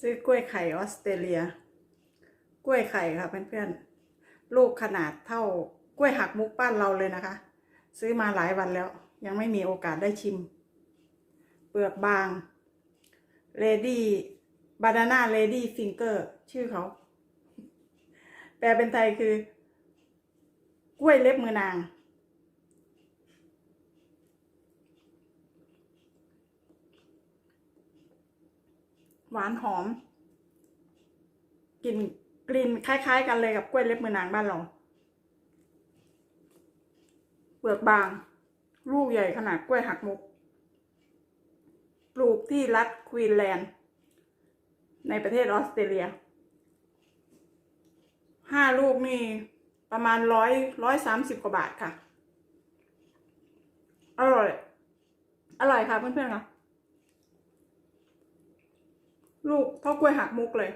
ซื้อกล้วยไข่ออสเตรเลีย กล้วยไข่ค่ะเพื่อนๆ ลูกขนาดเท่ากล้วยหักมุกบ้านเราเลยนะคะ ซื้อมาหลายวันแล้ว ยังไม่มีโอกาสได้ชิม เปลือกบาง Lady Banana Lady Finger ชื่อเขา แปลเป็นไทยคือ กล้วยเล็บมือนาง หวานหอมกลิ่นกลิ่นคล้าย ๆ กันเลยกับกล้วยเล็บมือนางบ้านเราเปลือกบาง ลูกใหญ่ขนาดกล้วยหักมุก ปลูกที่รัฐควีนแลนด์ ในประเทศออสเตรเลีย ห้าลูกนี่ประมาณร้อยร้อยสามสิบกว่าบาทค่ะ อร่อย อร่อยค่ะเพื่อนๆค่ะ ลูกเท่อกล้วยหักมุกเลย